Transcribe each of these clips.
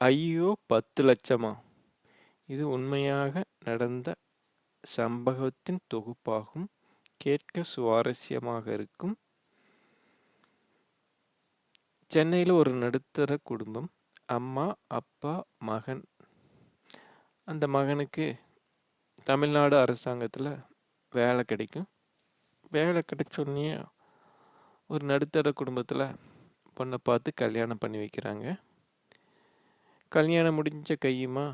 ஐயோ! 10 லட்சமா? இது உண்மையாக நடந்த சம்பவத்தின் தொகுப்பாகும். கேட்க சுவாரஸ்யமாக இருக்கும். சென்னையில் ஒரு நடுத்தர குடும்பம். அம்மா, அப்பா, மகன். அந்த மகனுக்கு தமிழ்நாடு அரசாங்கத்தில் வேலை கிடைக்கும். வேலை கிடைச்சோன்னே ஒரு நடுத்தர குடும்பத்தில் பொண்ணை பார்த்து கல்யாணம் பண்ணி வைக்கிறாங்க. கல்யாணம் முடிஞ்ச கையுமா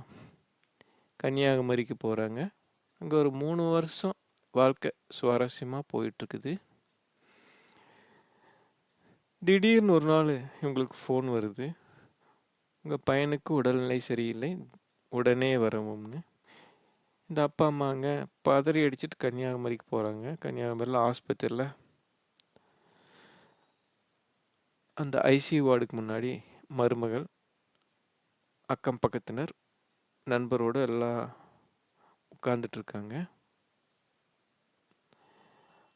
கன்னியாகுமரிக்கு போகிறாங்க அங்கே ஒரு மூணு வருஷம் வாழ்க்கை சுவாரஸ்யமாக போயிட்டுருக்குது. திடீர்னு ஒரு நாள் இவங்களுக்கு ஃபோன் வருது. உங்கள் பையனுக்கு உடல்நிலை சரியில்லை. உடனே வரவும்னு. இந்த அப்பா, அம்மாங்க பதறி அடிச்சுட்டு கன்னியாகுமரிக்கு போகிறாங்க கன்னியாகுமரியில் ஆஸ்பத்திரியில் அந்த ஐசியூ வார்டுக்கு முன்னாடி மருமகள், அக்கம் பக்கத்தினர், நண்பரோடு எல்லாம் உட்கார்ந்துட்டுருக்காங்க.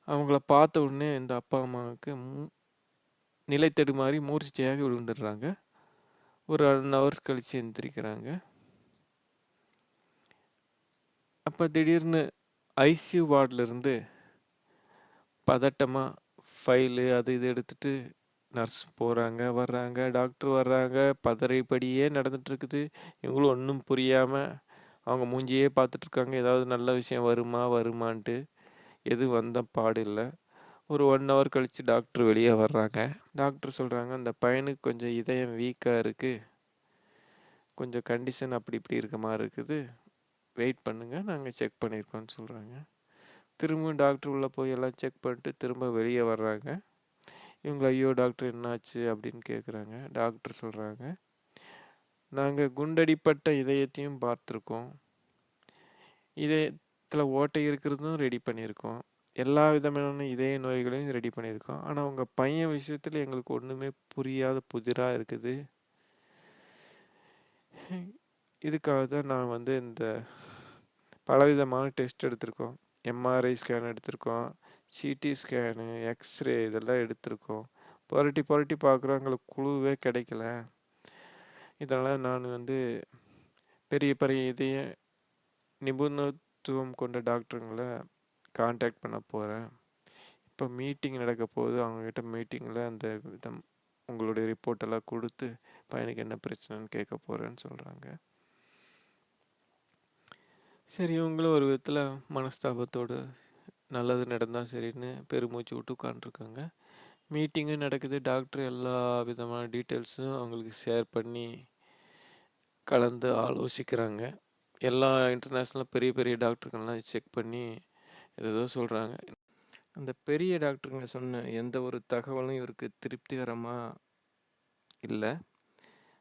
அவங்கள பார்த்த உடனே இந்த அப்பா, அம்மாவுக்கு மூ நிலை தடுமாறி மூர்ச்சையாகி விழுந்துடுறாங்க. ஒரு அன் ஹவர் கழித்து எழுந்திரிக்கிறாங்க அப்போ திடீர்னு ஐசியூ வார்டிலிருந்து பதட்டமாக ஃபைலு அது இது எடுத்துட்டு நர்ஸ் போகிறாங்க வர்றாங்க, டாக்டர் வர்றாங்க. பதறைப்படியே நடந்துகிட்ருக்குது இவங்களும் ஒன்றும் புரியாமல் அவங்க மூஞ்சியே பார்த்துட்ருக்காங்க ஏதாவது நல்ல விஷயம் வருமா வருமான்ட்டு. எது வந்த பாடு ஒரு ஒன் ஹவர் கழித்து டாக்டர் வெளியே வர்றாங்க. டாக்டர் சொல்கிறாங்க "அந்த பையனுக்கு கொஞ்சம் இதயம் வீக்காக இருக்குது கொஞ்சம் கண்டிஷன் அப்படி இப்படி இருக்க மாதிரி இருக்குது. வெயிட் பண்ணுங்கள் நாங்கள் செக் பண்ணியிருக்கோம்னு" சொல்கிறாங்க திரும்பவும் டாக்டர் உள்ளே போய் எல்லாம் செக் பண்ணிட்டு திரும்ப வெளியே வர்றாங்க. இவங்க "ஐயோ! டாக்டர் என்னாச்சு?" அப்படின்னு கேட்குறாங்க. டாக்டர் சொல்கிறாங்க நாங்கள் குண்டடிப்பட்ட இதயத்தையும் பார்த்துருக்கோம். இதயத்தில் ஓட்டை இருக்கிறதும் ரெடி பண்ணியிருக்கோம். எல்லா விதமான இதய நோய்களையும் ரெடி பண்ணியிருக்கோம். ஆனால் உங்கள் பையன் விஷயத்தில் எங்களுக்கு ஒன்றுமே புரியாத புதிராக இருக்குது. இதுக்காக தான் நான் வந்து இந்த பலவிதமான டெஸ்ட் எடுத்திருக்கோம். எம்ஆர்ஐ ஸ்கேன் எடுத்திருக்கோம். சிடி ஸ்கேனு, எக்ஸ்ரே இதெல்லாம் எடுத்திருக்கோம். புரட்டி புரட்டி பார்க்குறோம். எங்களுக்கு குழுவே கிடைக்கல. இதெல்லாம் நான் வந்து பெரிய பெரிய இதய நிபுணத்துவம் கொண்ட டாக்டருங்கள காண்டாக்ட் பண்ண போகிறேன் இப்போ மீட்டிங் நடக்க போது அவங்ககிட்ட மீட்டிங்கில் அந்த விதம் உங்களுடைய ரிப்போர்ட்டெல்லாம் கொடுத்து பையனுக்கு என்ன பிரச்சனைன்னு கேட்க போகிறேன்னு சொல்கிறாங்க சரி இவங்களும் ஒரு விதத்தில் மனஸ்தாபத்தோடு நல்லது நடந்தால் சரின்னு பெருமூச்சு விட்டு உட்காந்துருக்காங்க. மீட்டிங்கும் நடக்குது. டாக்டர் எல்லா விதமான டீட்டெயில்ஸும் அவங்களுக்கு ஷேர் பண்ணி கலந்து ஆலோசிக்கிறாங்க. எல்லா இன்டர்நேஷ்னலாக பெரிய பெரிய டாக்டருங்கெல்லாம் செக் பண்ணி ஏதோ சொல்கிறாங்க அந்த பெரிய டாக்டருங்க சொன்ன எந்த ஒரு தகவலும் இவருக்கு திருப்திகரமாக இல்லை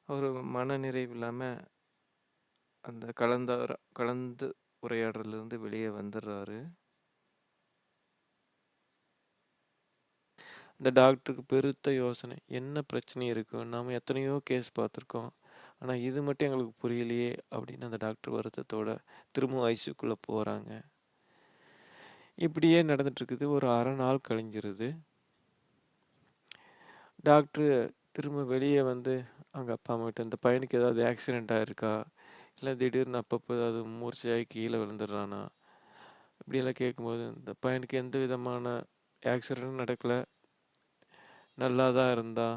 அவர் மனநிறைவு இல்லாமல் அந்த கலந்தார கலந்து உரையாடுறதுலேருந்து வெளியே வந்துடுறாரு. அந்த டாக்டருக்கு பெருத்த யோசனை. என்ன பிரச்சனை இருக்கும்? நாம் எத்தனையோ கேஸ் பார்த்துருக்கோம். ஆனால் இது மட்டும் எங்களுக்கு புரியலையே! அப்படின்னு அந்த டாக்டர் வருத்தத்தோட திரும்பவும் ஐசியூக்குள்ளே போகிறாங்க இப்படியே நடந்துட்டுருக்குது. ஒரு அரை நாள் கழிஞ்சிருது. டாக்டர் திரும்ப வெளியே வந்து அவங்க அப்பா, அம்மாகிட்ட இந்த பையனுக்கு ஏதாவது ஆக்சிடெண்ட் ஆகிருக்கா இல்லை திடீர்னு அப்பப்போ ஏதாவது மூர்ச்சையாகி கீழே விழுந்துடுறானா? இப்படியெல்லாம் கேட்கும்போது, இந்த பையனுக்கு எந்த விதமான ஆக்சிடெண்ட்டும் நடக்கலை நல்லா தான் இருந்தா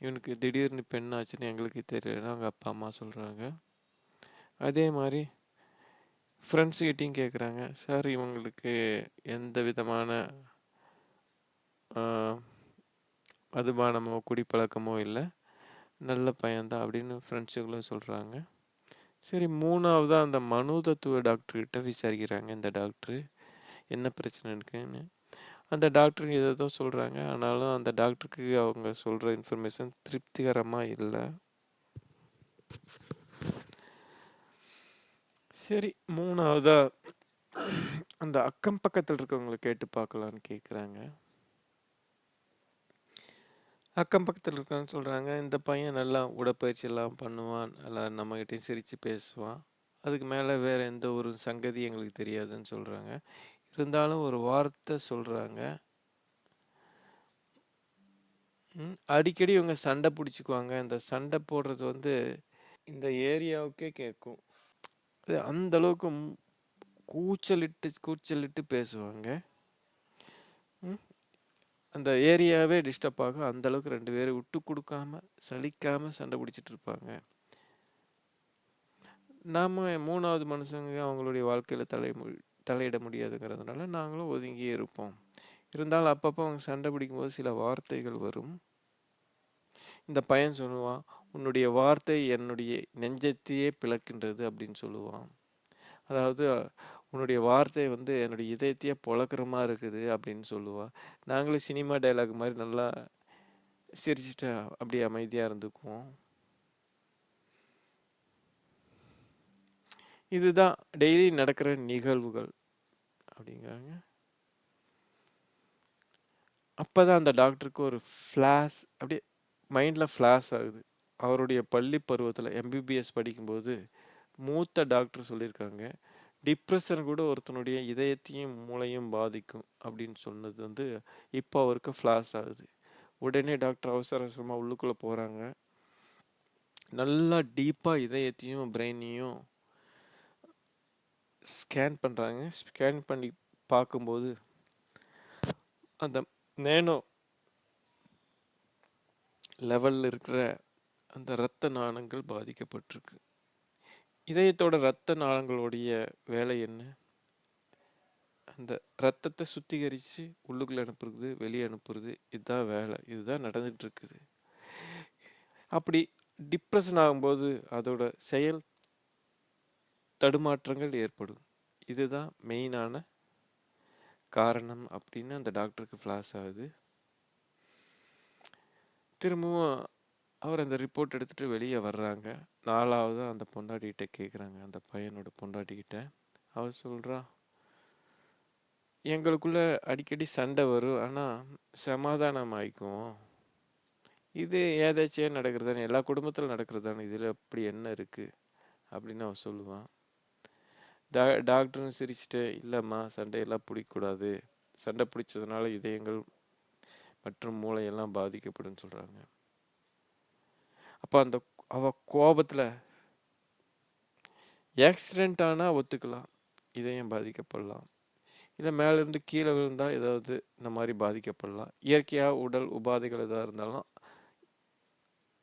இவனுக்கு திடீர்னு பெண் என்ன ஆச்சுன்னு எங்களுக்கு தெரியலன்னு அவங்க அப்பா, அம்மா சொல்கிறாங்க அதே மாதிரி ஃப்ரெண்ட்ஸுக்கிட்டையும் கேட்குறாங்க. சார் இவங்களுக்கு எந்த விதமான மதுபானமோ, குடிப்பழக்கமோ இல்லை நல்ல பையன்தான் அப்படின்னு ஃப்ரெண்ட்ஸுங்களும் சொல்கிறாங்க சரி மூணாவதாக அந்த மனோதத்துவ டாக்டர்கிட்ட விசாரிக்கிறாங்க இந்த டாக்டரு. என்ன பிரச்சனை இருக்குன்னு. அந்த டாக்டர் தான் சொல்றாங்க. ஆனாலும் அந்த டாக்டருக்கு அவங்க சொல்ற இன்ஃபர்மேஷன் திருப்திகரமா இல்ல. சரி 3வதா அந்த அக்கம் பக்கத்தில் இருக்கவங்கள கேட்டு பார்க்கலான்னு கேட்குறாங்க. அக்கம் பக்கத்தில் இருக்கவங்க சொல்றாங்க, "இந்த பையன் நல்லா உடற்பயிற்சி எல்லாம் பண்ணுவான். நல்லா நம்மகிட்டயும் சிரிச்சு பேசுவான். அதுக்கு மேல வேற எந்த ஒரு சங்கதியும் எங்களுக்கு தெரியாதுன்னு" சொல்றாங்க. இருந்தாலும் ஒரு வார்த்தை சொல்கிறாங்க அடிக்கடி இவங்க சண்டை பிடிச்சிக்குவாங்க இந்த சண்டை போடுறது வந்து இந்த ஏரியாவுக்கே கேட்கும். அது அந்த அளவுக்கு கூச்சலிட்டு கூச்சலிட்டு பேசுவாங்க. ம். அந்த ஏரியாவே டிஸ்டர்ப் ஆகும். அந்த அளவுக்கு 2 பேரும் விட்டு கொடுக்காம சலிக்காம சண்டை பிடிச்சிட்டு இருப்பாங்க. நாம் மூணாவது மனுஷங்க அவங்களுடைய வாழ்க்கையில் தலை தலையிட முடியாதுங்கிறதுனால, நாங்களும் ஒதுங்கியே இருப்போம். இருந்தாலும் அப்பப்போ அவங்க சண்டை பிடிக்கும்போது சில வார்த்தைகள் வரும். இந்த பையன் சொல்லுவான், "உன்னுடைய வார்த்தை என்னுடைய நெஞ்சத்தையே பிளக்கின்றது" அப்படின்னு சொல்லுவான். அதாவது "உன்னுடைய வார்த்தை வந்து என்னுடைய இதயத்தையே புழக்கிறமா இருக்குது" அப்படின்னு சொல்லுவான். நாங்களும் சினிமா டயலாக் மாதிரி நல்லா சிரிச்சிட்டு அப்படியே அமைதியாக இருந்துக்குவோம். இதுதான் டெய்லி நடக்கிற நிகழ்வுகள் அப்படிங்கிறாங்க. அப்பதான் அந்த டாக்டருக்கு ஒரு ஃப்ளாஷ் அப்படியே மைண்டில் ஃப்ளாஷ் ஆகுது. அவருடைய பள்ளி பருவத்தில் எம்பிபிஎஸ் படிக்கும்போது, மூத்த டாக்டர் சொல்லியிருக்காங்க. டிப்ரெஷன் கூட ஒருத்தனுடைய இதயத்தையும், மூளையும் பாதிக்கும் அப்படின்னு சொன்னது வந்து, இப்போ அவருக்கு ஃப்ளாஷ் ஆகுது. உடனே டாக்டர் அவசர அவசரமாக உள்ளுக்குள்ளே போகிறாங்க நல்லா டீப்பாக இதயத்தையும், பிரெயினையும் ஸ்கேன் பண்ணுறாங்க ஸ்கேன் பண்ணி பார்க்கும்போது, அந்த நேனோ லெவலில் இருக்கிற அந்த இரத்த நாளங்கள் பாதிக்கப்பட்டிருக்கு. இதயத்தோட இரத்த நாளங்களுடைய வேலை என்ன? அந்த ரத்தத்தை சுத்திகரித்து உள்ளுக்குள்ள அனுப்புறது, வெளியே அனுப்புறது. இதுதான் வேலை. இதுதான் நடந்துட்டு இருக்குது. அப்படி டிப்ரெஷன் ஆகும்போது, அதோட செயல் தடுமாற்றங்கள் ஏற்படும். இதுதான் மெயினான காரணம் அப்படின்னு அந்த டாக்டருக்கு ஃப்ளாஷ் ஆகுது. திரும்பவும் அவர் அந்த ரிப்போர்ட் எடுத்துகிட்டு வெளியே வர்றாங்க. நாலாவது அந்த பொண்டாட்டிகிட்ட கேட்குறாங்க. அந்த பையனோட பொண்டாட்டிக்கிட்ட அவர் சொல்கிறான் "எங்களுக்குள்ள அடிக்கடி சண்டை வரும். ஆனால் சமாதானம் ஆயிக்குவோம். இது ஏதாச்சும் நடக்கிறது தானே. எல்லா குடும்பத்தில் நடக்கிறது தானே. இதில் அப்படி என்ன இருக்குது அப்படின்னு அவ சொல்லுவான் டா டாக்டரும் சிரிச்சுட்டு, இல்லைம்மா சண்டையெல்லாம் பிடிக்கக்கூடாது சண்டை பிடிச்சதுனால இதயங்கள் மற்றும் மூளையெல்லாம் பாதிக்கப்படும் சொல்கிறாங்க அப்போ அந்த அவ கோபத்தில் ஆக்சிடென்ட் ஆனால் ஒத்துக்கலாம். இதயம் பாதிக்கப்படலாம். இல்லை மேலேருந்து கீழே விழுந்தால் ஏதாவது இந்த மாதிரி பாதிக்கப்படலாம். இயற்கையாக உடல் உபாதைகள் எதாக இருந்தாலும்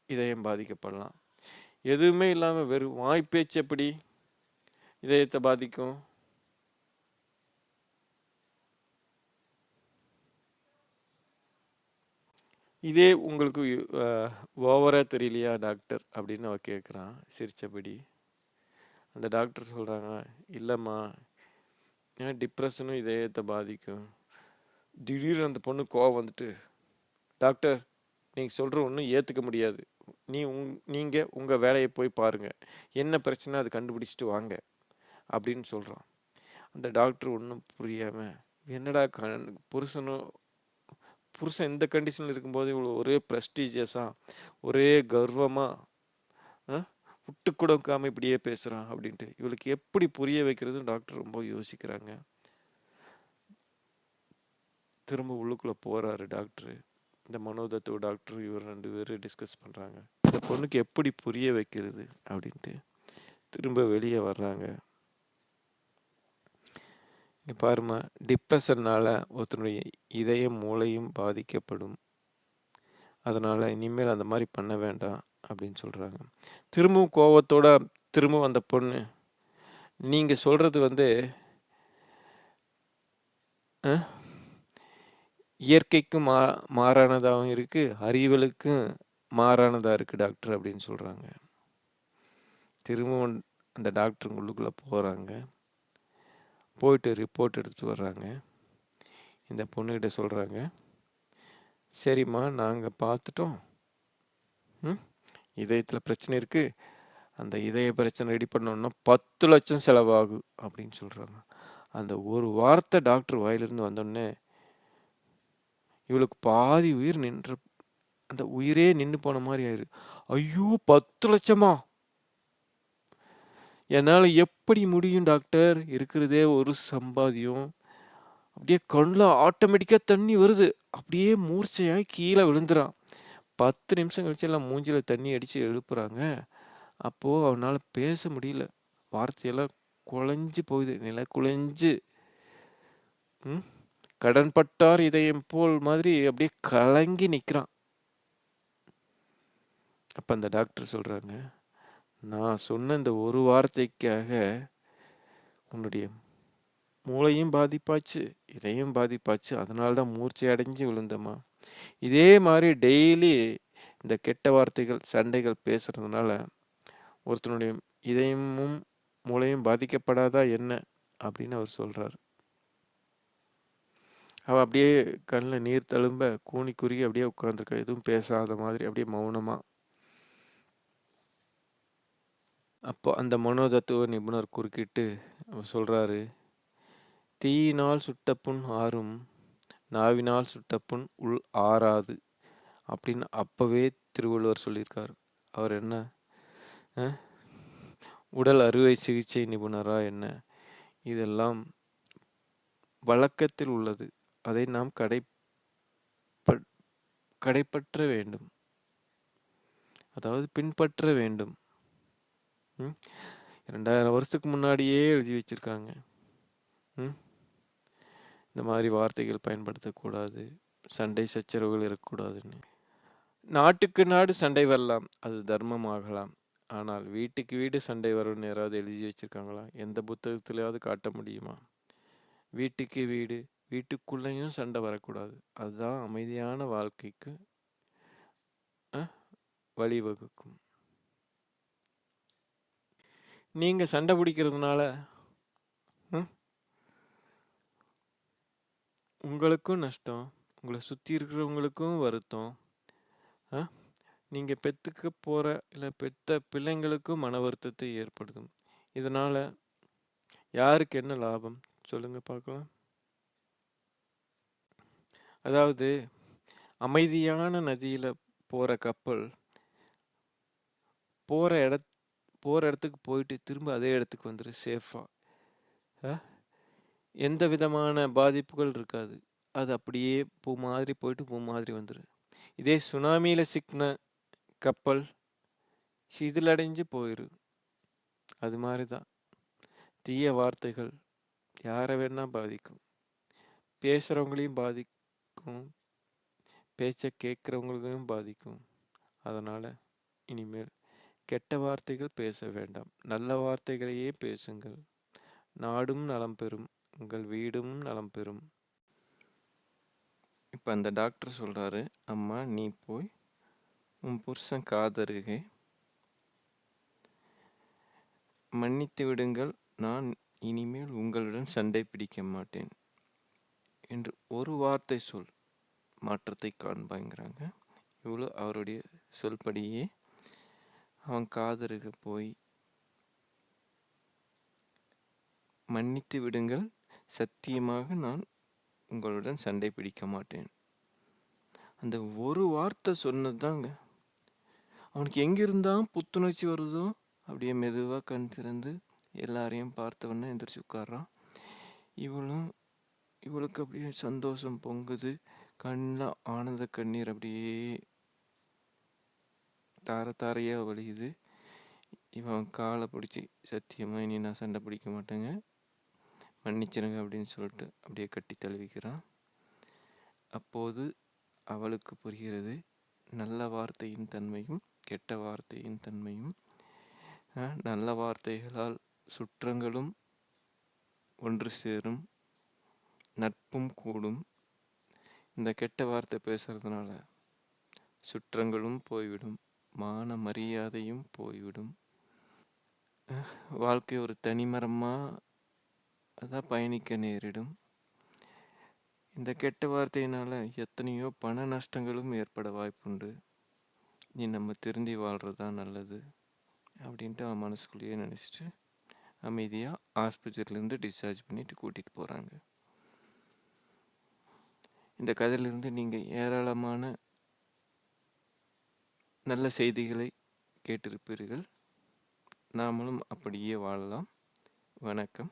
இதயம் பாதிக்கப்படலாம். எதுவுமே இல்லாமல் வெறும் வாய்ப்பேச்சு எப்படி இதயத்தை பாதிக்கும்? இதே உங்களுக்கு ஓவராக தெரியலையா டாக்டர்? அப்படின்னு அவள் கேட்குறான் சிரித்தபடி அந்த டாக்டர் சொல்கிறாங்க இல்லைம்மா ஏன் டிப்ரெஷனும் இதயத்தை பாதிக்கும்." திடீர்னு அந்த பொண்ணு கோவம் வந்துட்டு, "டாக்டர், நீங்கள் சொல்கிற ஒன்றும் ஏற்றுக்க முடியாது. நீ உங் நீங்கள் உங்கள் வேலையை போய் பாருங்கள் என்ன பிரச்சனை அது கண்டுபிடிச்சிட்டு வாங்க." அப்படின்னு சொல்கிறான் அந்த டாக்டர் ஒன்றும் புரியாமல் "என்னடா கண் புருஷனும் புருஷன் இந்த கண்டிஷனில் இருக்கும்போது இவ்வளோ ஒரே ப்ரெஸ்டீஜியஸாக ஒரே கர்வமாக விட்டு கொடுக்காமல் இப்படியே பேசுகிறான் அப்படின்ட்டு. இவளுக்கு எப்படி புரிய வைக்கிறதுன்னு டாக்டர் ரொம்ப யோசிக்கிறாங்க. திரும்ப உள்ளுக்குள்ளே போகிறாரு டாக்டரு. இந்த மனோதத்துவ டாக்டர் இவர் ரெண்டு பேரும் டிஸ்கஸ் பண்ணுறாங்க இந்த பொண்ணுக்கு எப்படி புரிய வைக்கிறது அப்படின்ட்டு. திரும்ப வெளியே வர்றாங்க. இங்க பாரும்மா, ஒருத்தனுடைய இதயம், மூளையும் பாதிக்கப்படும். அதனால் இனிமேல் அந்த மாதிரி பண்ண வேண்டாம் அப்படின்னு சொல்கிறாங்க திரும்பவும் கோவத்தோட திரும்பவும் அந்த பொண்ணு, நீங்கள் சொல்கிறது வந்து இயற்கைக்கும் மா மாறானதாகவும் இருக்குது அறிவியலுக்கும் மாறானதாக இருக்குது டாக்டர்" அப்படின்னு சொல்கிறாங்க திரும்பவும் அந்த டாக்டருங்களுக்குள்ளே போகிறாங்க போயிட்டு ரிப்போர்ட் எடுத்து வர்றாங்க. இந்த பொண்ணுக்கிட்ட சொல்கிறாங்க "சரிம்மா, நாங்கள் பார்த்துட்டோம். ம். இதயத்தில் பிரச்சனை இருக்குது அந்த இதய பிரச்சனை ரெடி பண்ணோன்னா பத்து லட்சம் செலவாகும்" அப்படின்னு சொல்கிறாங்க அந்த ஒரு வார்த்தை டாக்டர் வாயிலிருந்து வந்தோடனே இவளுக்கு பாதி உயிர் நின்ற அந்த உயிரே நின்று போன மாதிரி ஆயிரு. "ஐயோ! பத்து லட்சமா என்னால் எப்படி முடியும் டாக்டர்? இருக்கிறதே ஒரு சம்பாதியம் அப்படியே கண்ணில் ஆட்டோமேட்டிக்காக தண்ணி வருது. அப்படியே மூர்ச்சையாக கீழே விழுந்துறான். 10 நிமிஷம் கழிச்சு எல்லாம் மூஞ்சியில் தண்ணி அடித்து எழுப்புறாங்க. அப்போது அவனால் பேச முடியல. வார்த்தையெல்லாம் குழஞ்சு போகுது. நில குழஞ்சு. ம். கடன்பட்டார் இதயம் போல் மாதிரி அப்படியே கலங்கி நிற்கிறான் அப்போ அந்த டாக்டர் சொல்கிறாங்க "நான் சொன்ன இந்த ஒரு வார்த்தைக்காக உன்னுடைய மூளையும் பாதிப்பாச்சு, இதையும் பாதிப்பாச்சு. அதனால தான் மூர்ச்சை அடைஞ்சு விழுந்தம்மா. இதே மாதிரி டெய்லி இந்த கெட்ட வார்த்தைகள், சண்டைகள் பேசுகிறதுனால ஒருத்தனுடைய இதயமும், மூளையும் பாதிக்கப்படாதா என்ன?" அப்படின்னு அவர் சொல்கிறார் அவள் அப்படியே கண்ணில் நீர் தழும்ப கூணி குறுகி அப்படியே உட்காந்துருக்கா எதுவும் பேசாத மாதிரி அப்படியே மௌனமாக அப்போ அந்த மனோதத்துவ நிபுணர் குறுக்கிட்டு அவர் "தீயினால் சுட்ட புண் ஆறும், நாவினால் சுட்ட புண் உள் ஆறாது." அப்படின்னு அப்போவே திருவள்ளுவர் சொல்லியிருக்கார் அவர் என்ன உடல் அறுவை சிகிச்சை நிபுணரா என்ன? இதெல்லாம் வழக்கத்தில் உள்ளது. அதை நாம் கடை கடைப்பற்ற வேண்டும். அதாவது பின்பற்ற வேண்டும். ம். 2000 வருஷத்துக்கு முன்னாடியே எழுதி வச்சிருக்காங்க. ம். இந்த மாதிரி வார்த்தைகள் பயன்படுத்தக்கூடாது. சண்டை சச்சரவுகள் இருக்கக்கூடாதுன்னு. நாட்டுக்கு நாடு சண்டை வரலாம். அது தர்மம் ஆகலாம். ஆனால் வீட்டுக்கு வீடு சண்டை வரும்னு யாராவது எழுதி வச்சுருக்காங்களா எந்த புத்தகத்திலயாவது காட்ட முடியுமா? வீட்டுக்கு வீடு, வீட்டுக்குள்ளேயும் சண்டை வரக்கூடாது. அதுதான் அமைதியான வாழ்க்கைக்கு வழிவகுக்கும். நீங்கள் சண்டை பிடிக்கிறதுனால ம். உங்களுக்கும் நஷ்டம். உங்களை சுற்றி இருக்கிறவங்களுக்கும் வருத்தம். நீங்கள் பெற்றுக்க போகிற இல்லை பெற்ற பிள்ளைங்களுக்கும் மன வருத்தத்தை ஏற்படுத்தும். இதனால் யாருக்கு என்ன லாபம்? சொல்லுங்கள் பார்க்கலாம். அதாவது அமைதியான நதியில் போகிற கப்பல் போகிற இடத் போகிற இடத்துக்கு போயிட்டு திரும்ப அதே இடத்துக்கு வந்துரும் சேஃபாக எந்த விதமான பாதிப்புகள் இருக்காது. அது அப்படியே பூ மாதிரி போயிட்டு பூ மாதிரி வந்துடு இதே சுனாமியில் சிக்கின கப்பல் சிதிலடைஞ்சு போயிரும். அது மாதிரி தான். தீய வார்த்தைகள் யாரை வேணால் பாதிக்கும். பேசுகிறவங்களையும் பாதிக்கும். பேச்சை கேட்குறவங்களுக்கும் பாதிக்கும். அதனால் இனிமேல் கெட்ட வார்த்தைகள் பேச வேண்டாம். நல்ல வார்த்தைகளையே பேசுங்கள். நாடும் நலம் பெறும். உங்கள் வீடும் நலம் பெறும். இப்போ அந்த டாக்டர் சொல்கிறாரு "அம்மா நீ போய் உன் புருஷன் காதருகே மன்னித்து விடுங்கள். நான் இனிமேல் உங்களுடன் சண்டை பிடிக்க மாட்டேன்." என்று ஒரு வார்த்தை சொல். மாற்றத்தை காண்பாங்கிறாங்க இவ்வளோ அவருடைய சொல்படியே அவன் காதருகே போய் மன்னித்து விடுங்கள். சத்தியமாக நான் உங்களுடன் சண்டை பிடிக்க மாட்டேன். அந்த ஒரு வார்த்தை சொன்னதுதாங்க. அவனுக்கு எங்கிருந்தான் புத்துணர்ச்சி வருதோ, அப்படியே மெதுவாக கண் திறந்து எல்லாரையும் பார்த்த எந்திரிச்சு உட்கார்றான். இவளும் இவளுக்கு அப்படியே சந்தோஷம் பொங்குது. கண்ணில் ஆனந்த கண்ணீர் அப்படியே தார தாரையா வழியுது. இவன் காலை பிடிச்சி சத்தியமாக இனி நான் சண்டை பிடிக்க மாட்டேங்க. மன்னிச்சிடுங்க." அப்படின்னு சொல்லிட்டு அப்படியே கட்டி தழுவிக்கிறான். அப்போது அவளுக்கு புரிகிறது, நல்ல வார்த்தையின் தன்மையும், கெட்ட வார்த்தையின் தன்மையும். நல்ல வார்த்தைகளால் சுற்றங்களும் ஒன்று சேரும். நட்பும் கூடும். இந்த கெட்ட வார்த்தை பேசுறதுனால சுற்றங்களும் போய்விடும். மான மரியாதையும் போய்விடும். வாழ்க்கை ஒரு தனிமரமாக தான் பயணிக்க நேரிடும். இந்த கெட்ட வார்த்தையினால் எத்தனையோ பண நஷ்டங்களும் ஏற்பட வாய்ப்புண்டு. "நீ நம்ம திருந்தி வாழ்றது தான் நல்லது." அப்படின்ட்டு அவன் மனசுக்குள்ளேயே நினச்சிட்டு அமைதியாக ஆஸ்பத்திரியிலேருந்து டிஸ்சார்ஜ் பண்ணிட்டு கூட்டிகிட்டு போகிறாங்க இந்த கதையிலிருந்து நீங்கள் ஏராளமான நல்ல செய்திகளை கேட்டிருப்பீர்கள். நாமளும் அப்படியே வாழலாம். வணக்கம்.